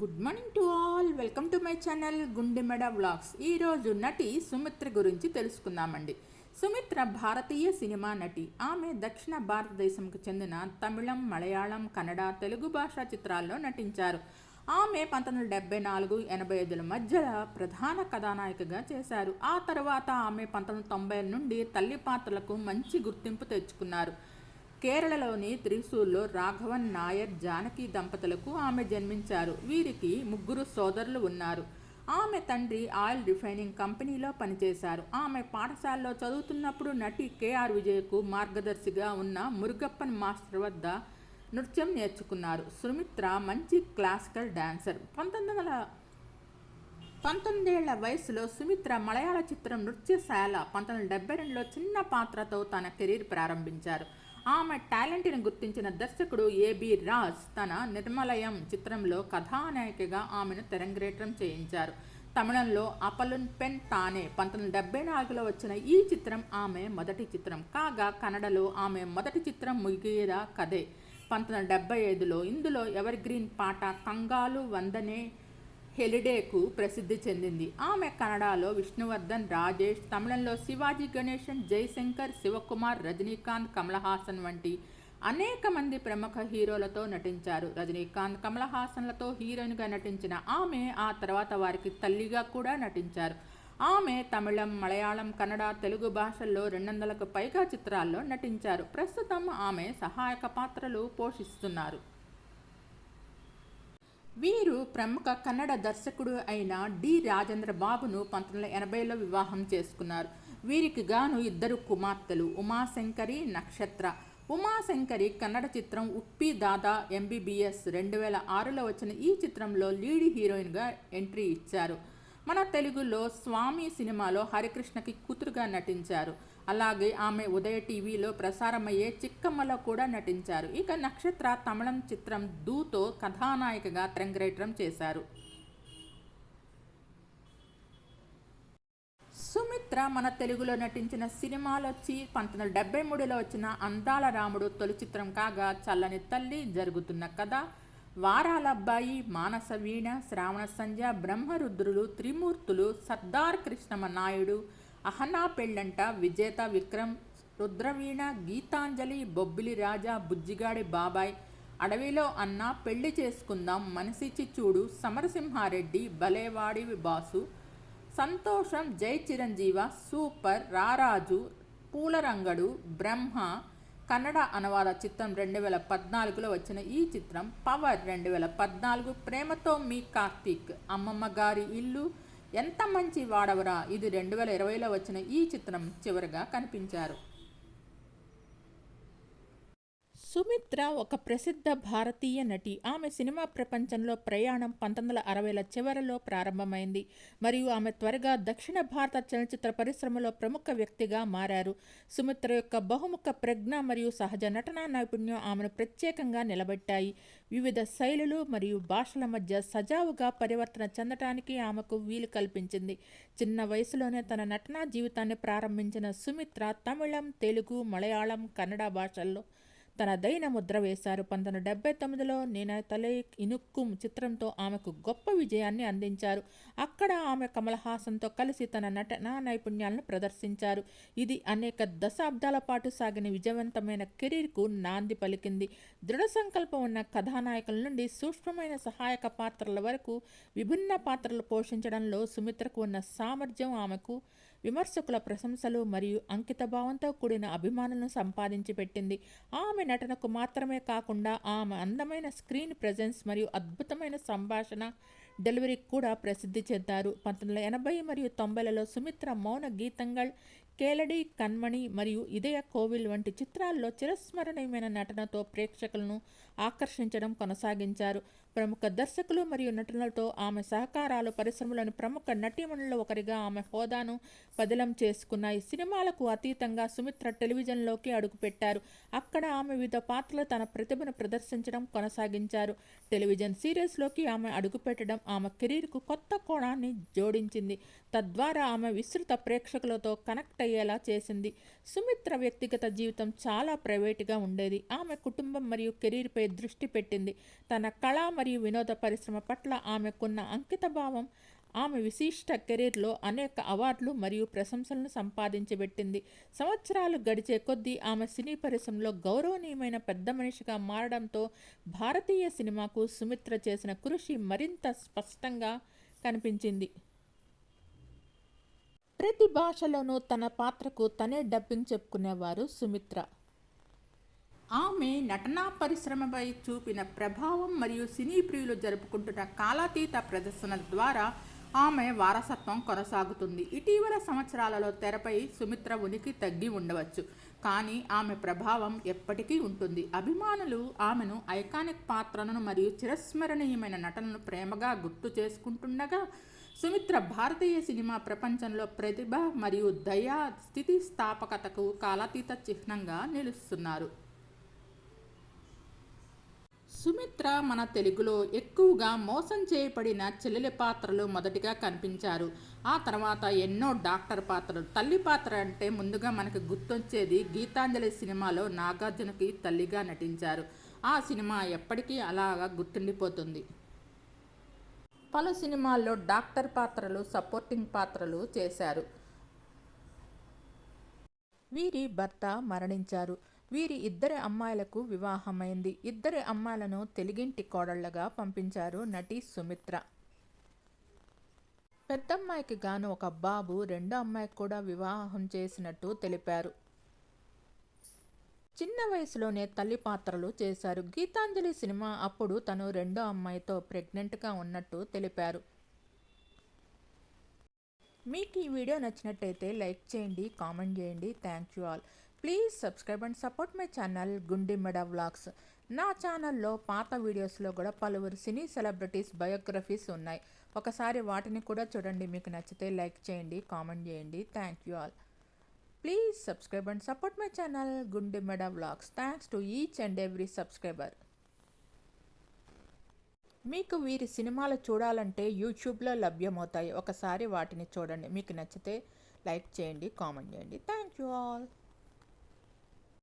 Good morning to all welcome to my channel Gundemeda vlogs ఈరోజు నటి సుమిత్ర గురించి తెలుసుకుందామండి. సుమిత్ర భారతీయ సినిమా నటి. ఆమె దక్షిణ భారతదేశంకు చెందిన తమిళం మలయాళం కన్నడ తెలుగు భాషా చిత్రాల్లో నటించారు. ఆమె పంతొమ్మిది వందల డెబ్బై నాలుగు ఎనభై ఐదుల మధ్యలో ప్రధాన కథానాయికగా చేశారు. ఆ తర్వాత ఆమె పంతొమ్మిది వందల తొంభై నుండి తల్లి పాత్రలకు మంచి గుర్తింపు తెచ్చుకున్నారు. కేరళలోని త్రిశూర్లో రాఘవన్ నాయర్ జానకి దంపతులకు ఆమె జన్మించారు. వీరికి ముగ్గురు సోదరులు ఉన్నారు. ఆమె తండ్రి ఆయిల్ రిఫైనింగ్ కంపెనీలో పనిచేశారు. ఆమె పాఠశాలలో చదువుతున్నప్పుడు నటి కేఆర్ విజయకు మార్గదర్శిగా ఉన్న మురుగప్పన్ మాస్టర్ వద్ద నృత్యం నేర్చుకున్నారు. సుమిత్ర మంచి క్లాసికల్ డాన్సర్. పంతొమ్మిది వందల పంతొమ్మిదేళ్ళ వయసులో సుమిత్ర మలయాళ చిత్రం నృత్యశాల పంతొమ్మిది వందల డెబ్బై రెండులో చిన్న పాత్రతో తన కెరీర్ ప్రారంభించారు. ఆమె టాలెంట్ని గుర్తించిన దర్శకుడు ఏబి రాజ్ తన నిర్మలయం చిత్రంలో కథానాయికగా ఆమెను తెరంగేట్రం చేయించారు. తమిళంలో అపలున్ పెన్ తానే పంతొమ్మిది డెబ్బై నాలుగులో వచ్చిన ఈ చిత్రం ఆమె మొదటి చిత్రం. కాగా కన్నడలో ఆమె మొదటి చిత్రం ముగిరా కథే. పంతొమ్మిది వందల డెబ్బై ఐదులో ఇందులో ఎవర్ గ్రీన్ పాట కంగాలు వందనే హెలిడేకు ప్రసిద్ధి చెందింది. ఆమె కన్నడలో విష్ణువర్ధన్ రాజేష్ తమిళంలో శివాజీ గణేశన్ జయశంకర్ శివకుమార్ రజనీకాంత్ కమల్ హాసన్ వంటి అనేక మంది ప్రముఖ హీరోలతో నటించారు. రజనీకాంత్ కమల్ హాసన్లతో హీరోయిన్గా నటించిన ఆమె ఆ తర్వాత వారికి తల్లిగా కూడా నటించారు. ఆమె తమిళం మలయాళం కన్నడ తెలుగు భాషల్లో రెండు వందలకు పైగా చిత్రాల్లో నటించారు. ప్రస్తుతం ఆమె సహాయక పాత్రలు పోషిస్తున్నారు. వీరు ప్రముఖ కన్నడ దర్శకుడు అయిన డి. రాజేంద్ర బాబును పంతొమ్మిది వందల ఎనభైలో వివాహం చేసుకున్నారు. వీరికి గాను ఇద్దరు కుమార్తెలు ఉమాశంకరి నక్షత్ర. ఉమాశంకరి కన్నడ చిత్రం ఉప్పి దాదా ఎంబీబీఎస్ రెండు వేల ఆరులో వచ్చిన ఈ చిత్రంలో లీడ్ హీరోయిన్గా ఎంట్రీ ఇచ్చారు. మన తెలుగులో స్వామి సినిమాలో హరికృష్ణకి కూతురుగా నటించారు. అలాగే ఆమె ఉదయ టీవీలో ప్రసారమయ్యే చిక్కమ్మలో కూడా నటించారు. ఇక నక్షత్ర తమిళం చిత్రం దూతో కథానాయికగా తెరంగేట్రం చేశారు. సుమిత్ర మన తెలుగులో నటించిన సినిమాలు వచ్చి పంతొమ్మిది వందల డెబ్బై మూడులో వచ్చిన అందాల రాముడు తొలి చిత్రం కాగా చల్లని తల్లి జరుగుతున్న కథ. వారాల అబ్బాయి మానస వీణ శ్రావణ సంధ్య బ్రహ్మరుద్రులు త్రిమూర్తులు సర్దార్ కృష్ణమ నాయుడు అహనా పెళ్ళంట విజేత విక్రమ్ రుద్రవీణ గీతాంజలి బొబ్బిలి రాజా బుజ్జిగాడి బాబాయ్ అడవిలో అన్న పెళ్ళి చేసుకుందాం మనసిచ్చి చూడు సమరసింహారెడ్డి బలేవాడి బాసు సంతోషం జై చిరంజీవ సూపర్ రారాజు పూలరంగడు బ్రహ్మ కన్నడ అనువాద చిత్రం రెండు వేల పద్నాలుగులో వచ్చిన ఈ చిత్రం పవర్ రెండు వేల పద్నాలుగు ప్రేమతో మీ కార్తీక్ అమ్మమ్మ గారి ఇల్లు ఎంత మంచి వాడవరా? ఇది రెండు వేల ఇరవైలో వచ్చిన ఈ చిత్రం చివరిగా కనిపించారు. సుమిత్ర ఒక ప్రసిద్ధ భారతీయ నటి. ఆమె సినిమా ప్రపంచంలో ప్రయాణం పంతొమ్మిది వందల అరవైల చివరలో ప్రారంభమైంది. మరియు ఆమె త్వరగా దక్షిణ భారత చలనచిత్ర పరిశ్రమలో ప్రముఖ వ్యక్తిగా మారారు. సుమిత్ర యొక్క బహుముఖ ప్రజ్ఞ మరియు సహజ నటనా నైపుణ్యం ఆమెను ప్రత్యేకంగా నిలబెట్టాయి. వివిధ శైలులు మరియు భాషల మధ్య సజావుగా పరివర్తన చెందటానికి ఆమెకు వీలు కల్పించింది. చిన్న వయసులోనే తన నటనా జీవితాన్ని ప్రారంభించిన సుమిత్ర తమిళం తెలుగు మలయాళం కన్నడ భాషల్లో తన దైన ముద్ర వేశారు. పంతొమ్మిది డెబ్బై తొమ్మిదిలో నేను తలై ఇనుక్కుం చిత్రంతో ఆమెకు గొప్ప విజయాన్ని అందించారు. అక్కడ ఆమె కమల్ హాసన్తో కలిసి తన నటనా నైపుణ్యాలను ప్రదర్శించారు. ఇది అనేక దశాబ్దాల పాటు సాగిన విజయవంతమైన కెరీర్కు నాంది పలికింది. దృఢ సంకల్పం ఉన్న కథానాయకుల నుండి సూక్ష్మమైన సహాయక పాత్రల వరకు విభిన్న పాత్రలు పోషించడంలో సుమిత్రకు ఉన్న సామర్థ్యం ఆమెకు విమర్శకుల ప్రశంసలు మరియు అంకితభావంతో కూడిన అభిమానులను సంపాదించి పెట్టింది. ఆమె నటనకు మాత్రమే కాకుండా ఆమె అందమైన స్క్రీన్ ప్రజెన్స్ మరియు అద్భుతమైన సంభాషణ డెలివరీకి కూడా ప్రసిద్ధి చెందారు. పంతొమ్మిది వందల ఎనభై మరియు తొంభైలలో సుమిత్ర మౌన గీతంగల్ కేలడి కన్మణి మరియు ఇదయ కోవిల్ వంటి చిత్రాల్లో చిరస్మరణీయమైన నటనతో ప్రేక్షకులను ఆకర్షించడం కొనసాగించారు. ప్రముఖ దర్శకులు మరియు నటులతో ఆమె సహకారాలు పరిశ్రమలోని ప్రముఖ నటీమణుల్లో ఒకరిగా ఆమె హోదాను పదిలం చేసుకున్నాయి సినిమాలకు అతీతంగా సుమిత్ర టెలివిజన్లోకి అడుగుపెట్టారు. అక్కడ ఆమె వివిధ పాత్రలు తన ప్రతిభను ప్రదర్శించడం కొనసాగించారు. టెలివిజన్ సీరియల్స్లోకి ఆమె అడుగుపెట్టడం ఆమె కెరీర్కు కొత్త కోణాన్ని జోడించింది. తద్వారా ఆమె విస్తృత ప్రేక్షకులతో కనెక్ట్ అయ్యేలా చేసింది. సుమిత్ర వ్యక్తిగత జీవితం చాలా ప్రైవేటుగా ఉండేది. ఆమె కుటుంబం మరియు కెరీర్పై దృష్టి పెట్టింది. తన కళ మరియు మరియు వినోద పరిశ్రమ పట్ల ఆమెకున్న అంకితభావం ఆమె విశిష్ట కెరీర్లో అనేక అవార్డులు మరియు ప్రశంసలను సంపాదించబెట్టింది సంవత్సరాలు గడిచే కొద్దీ ఆమె సినీ పరిశ్రమలో గౌరవనీయమైన పెద్ద మనిషిగా మారడంతో భారతీయ సినిమాకు సుమిత్ర చేసిన కృషి మరింత స్పష్టంగా కనిపించింది. ప్రతి భాషలోనూ తన పాత్రకు తనే డబ్బింగ్ చెప్పుకునేవారు సుమిత్ర. ఆమె నటనా పరిశ్రమపై చూపిన ప్రభావం మరియు సినీ ప్రియులు జరుపుకుంటున్న కాలాతీత ప్రదర్శన ద్వారా ఆమె వారసత్వం కొనసాగుతుంది. ఇటీవల సంవత్సరాలలో తెరపై సుమిత్ర ఉనికి తగ్గి ఉండవచ్చు. కానీ ఆమె ప్రభావం ఎప్పటికీ ఉంటుంది. అభిమానులు ఆమెను ఐకానిక్ పాత్రలను మరియు చిరస్మరణీయమైన నటనను ప్రేమగా గుర్తు చేసుకుంటుండగా సుమిత్ర భారతీయ సినిమా ప్రపంచంలో ప్రతిభ మరియు దయా స్థితిస్థాపకతకు కాలాతీత చిహ్నంగా నిలుస్తున్నారు. సుమిత్ర మన తెలుగులో ఎక్కువగా మోసం చేయబడిన చెల్లెలి పాత్రలు మొదటిగా కనిపించారు. ఆ తర్వాత ఎన్నో డాక్టర్ పాత్రలు తల్లి పాత్ర అంటే ముందుగా మనకు గుర్తొచ్చేది గీతాంజలి సినిమాలో నాగార్జునకి తల్లిగా నటించారు. ఆ సినిమా ఎప్పటికీ అలాగా గుర్తుండిపోతుంది. పలు సినిమాల్లో డాక్టర్ పాత్రలు సపోర్టింగ్ పాత్రలు చేశారు. వీరి భర్త మరణించారు. వీరి ఇద్దరి అమ్మాయిలకు వివాహమైంది. ఇద్దరి అమ్మాయిలను తెలుగింటి కోడళ్ళగా పంపించారు నటి సుమిత్ర. పెద్దమ్మాయికి గాను ఒక బాబు రెండో అమ్మాయికి కూడా వివాహం చేసినట్టు తెలిపారు. చిన్న వయసులోనే తల్లి పాత్రలు చేశారు. గీతాంజలి సినిమా అప్పుడు తను రెండో అమ్మాయితో ప్రెగ్నెంట్గా ఉన్నట్టు తెలిపారు. మీకు ఈ వీడియో నచ్చినట్టయితే లైక్ చేయండి కామెంట్ చేయండి. Thank you all. Please subscribe and support my channel Gundimeda vlogs నా ఛానల్లో పాత వీడియోస్లో కూడా పలువురు సినీ సెలబ్రిటీస్ బయోగ్రఫీస్ ఉన్నాయి. ఒకసారి వాటిని కూడా చూడండి. మీకు నచ్చితే లైక్ చేయండి కామెంట్ చేయండి. Thank you all please subscribe and support my channel Gundimeda vlogs thanks to each and every subscriber మీకు వీరి సినిమాలు చూడాలంటే యూట్యూబ్లో లభ్యమవుతాయి. ఒకసారి వాటిని చూడండి. మీకు నచ్చితే లైక్ చేయండి కామెంట్ చేయండి. Thank you all